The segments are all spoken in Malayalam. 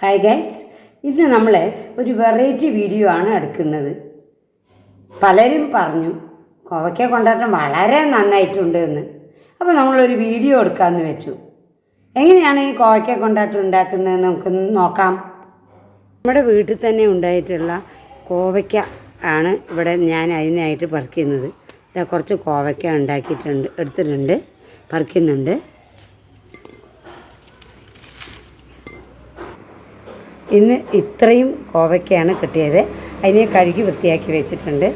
ഹായ് ഗൈസ് ഇന്ന് നമ്മൾ ഒരു വെറൈറ്റി വീഡിയോ ആണ് എടുക്കുന്നത്. പലരും പറഞ്ഞു കോവയ്ക്ക കൊണ്ടാട്ടം വളരെ നന്നായിട്ടുണ്ട് എന്ന്. അപ്പോൾ നമ്മളൊരു വീഡിയോ എടുക്കാമെന്ന് വെച്ചു. എങ്ങനെയാണ് ഈ കോവയ്ക്ക കൊണ്ടാട്ടം ഉണ്ടാക്കുന്നത് നമുക്കൊന്ന് നോക്കാം. നമ്മുടെ വീട്ടിൽ തന്നെ ഉണ്ടായിട്ടുള്ള കോവയ്ക്ക ആണ് ഇവിടെ ഞാൻ അതിനായിട്ട് പറിക്കുന്നത്. കുറച്ച് കോവയ്ക്ക ഉണ്ടാക്കിയിട്ടുണ്ട് എടുത്തിട്ടുണ്ട് പറിക്കുന്നുണ്ട്. ഇന്ന് ഇത്രയും കോവയ്ക്കാണ് കിട്ടിയത്. അതിനെ കഴുകി വൃത്തിയാക്കി വെച്ചിട്ടുണ്ട്.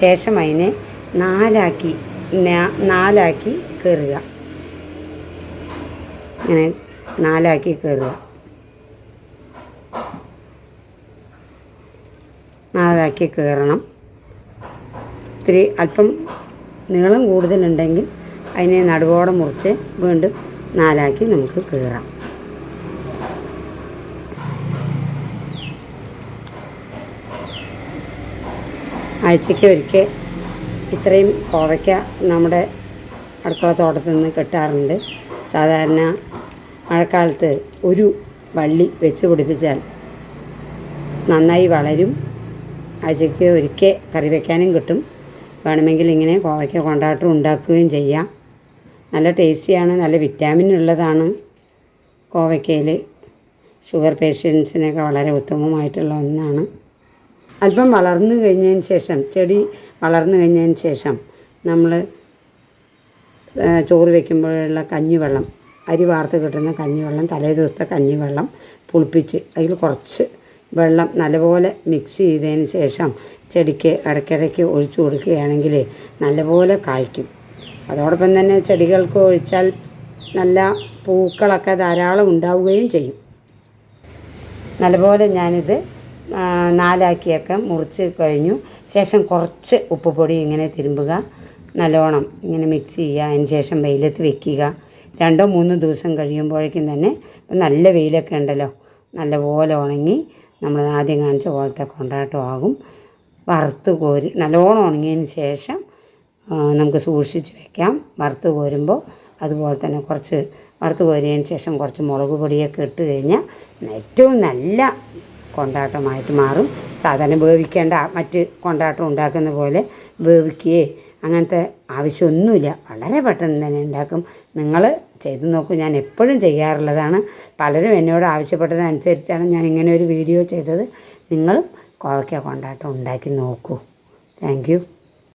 ശേഷം അതിനെ നാലാക്കി നാലാക്കി കയറുക ഇങ്ങനെ നാലാക്കി കയറുക നാലാക്കി കയറണം ഇത്തിരി അല്പം നീളം കൂടുതലുണ്ടെങ്കിൽ അതിനെ നടുവോടെ മുറിച്ച് വീണ്ടും നാലാക്കി നമുക്ക് കീറാം. ആഴ്ചയ്ക്ക് ഒരിക്കൽ ഇത്രയും കോവയ്ക്ക നമ്മുടെ അടുക്കള തോട്ടത്തിൽ നിന്ന് കിട്ടാറുണ്ട്. സാധാരണ മഴക്കാലത്ത് ഒരു വള്ളി വെച്ച് പിടിപ്പിച്ചാൽ നന്നായി വളരും. ആഴ്ചയ്ക്ക് ഒരിക്കൽ കറി വയ്ക്കാനും കിട്ടും. വേണമെങ്കിൽ ഇങ്ങനെ കോവയ്ക്ക കൊണ്ടാട്ടം ഉണ്ടാക്കുകയും ചെയ്യാം. നല്ല ടേസ്റ്റിയാണ് നല്ല വിറ്റാമിൻ ഉള്ളതാണ് കോവയ്ക്കയിൽ. ഷുഗർ പേഷ്യൻസിനൊക്കെ വളരെ ഉത്തമമായിട്ടുള്ള ഒന്നാണ്. അല്പം വളർന്നു കഴിഞ്ഞതിന് ശേഷം ചെടി വളർന്നു കഴിഞ്ഞതിന് ശേഷം നമ്മൾ ചോറ് വെക്കുമ്പോഴുള്ള കഞ്ഞിവെള്ളം അരി വാർത്ത് കിട്ടുന്ന കഞ്ഞിവെള്ളം തലേ ദിവസത്തെ കഞ്ഞിവെള്ളം പുളിപ്പിച്ച് അതിൽ കുറച്ച് വെള്ളം നല്ലപോലെ മിക്സ് ചെയ്തതിന് ശേഷം ചെടിക്ക് ഇടയ്ക്കിടയ്ക്ക് ഒഴിച്ചു കൊടുക്കുകയാണെങ്കിൽ നല്ലപോലെ കായ്ക്കും. അതോടൊപ്പം തന്നെ ചെടികൾക്ക് ഒഴിച്ചാൽ നല്ല പൂക്കളൊക്കെ ധാരാളം ഉണ്ടാവുകയും ചെയ്യും. നല്ലപോലെ ഞാനിത് നാലാക്കിയൊക്കെ മുറിച്ച് കഴിഞ്ഞു. ശേഷം കുറച്ച് ഉപ്പുപൊടി ഇങ്ങനെ തിരുമ്പുക. നല്ലോണം ഇങ്ങനെ മിക്സ് ചെയ്യുക. അതിന് ശേഷം വെയിലത്ത് വെക്കുക. രണ്ടോ മൂന്നോ ദിവസം കഴിയുമ്പോഴേക്കും തന്നെ നല്ല വെയിലൊക്കെ ഉണ്ടല്ലോ. നല്ലപോലെ ഉണങ്ങി നമ്മൾ ആദ്യം കാണിച്ച പോലത്തെ കൊണ്ടാട്ടമാകും വറുത്ത് കോരി നല്ലോണം ഉണങ്ങിയതിന് ശേഷം നമുക്ക് സൂക്ഷിച്ച് വെക്കാം. വറുത്ത് കോരുമ്പോൾ അതുപോലെ തന്നെ കുറച്ച് വറുത്ത് കോരിയതിന് ശേഷം കുറച്ച് മുളക് പൊടിയൊക്കെ ഇട്ട് കഴിഞ്ഞാൽ ഏറ്റവും നല്ല കൊണ്ടാട്ടമായിട്ട് മാറും. സാധാരണ വേവിക്കേണ്ട മറ്റ് കൊണ്ടാട്ടം ഉണ്ടാക്കുന്ന പോലെ വേവിക്കുകയോ അങ്ങനത്തെ ആവശ്യമൊന്നുമില്ല. വളരെ പെട്ടെന്ന് തന്നെ ഉണ്ടാക്കും. നിങ്ങൾ ചെയ്തു നോക്കും. ഞാൻ എപ്പോഴും ചെയ്യാറുള്ളതാണ്. പലരും എന്നോട് ആവശ്യപ്പെട്ടതനുസരിച്ചാണ് ഞാൻ ഇങ്ങനെ ഒരു വീഡിയോ ചെയ്തത്. നിങ്ങളും കോവയ്ക്ക കൊണ്ടാട്ടം ഉണ്ടാക്കി നോക്കൂ. താങ്ക്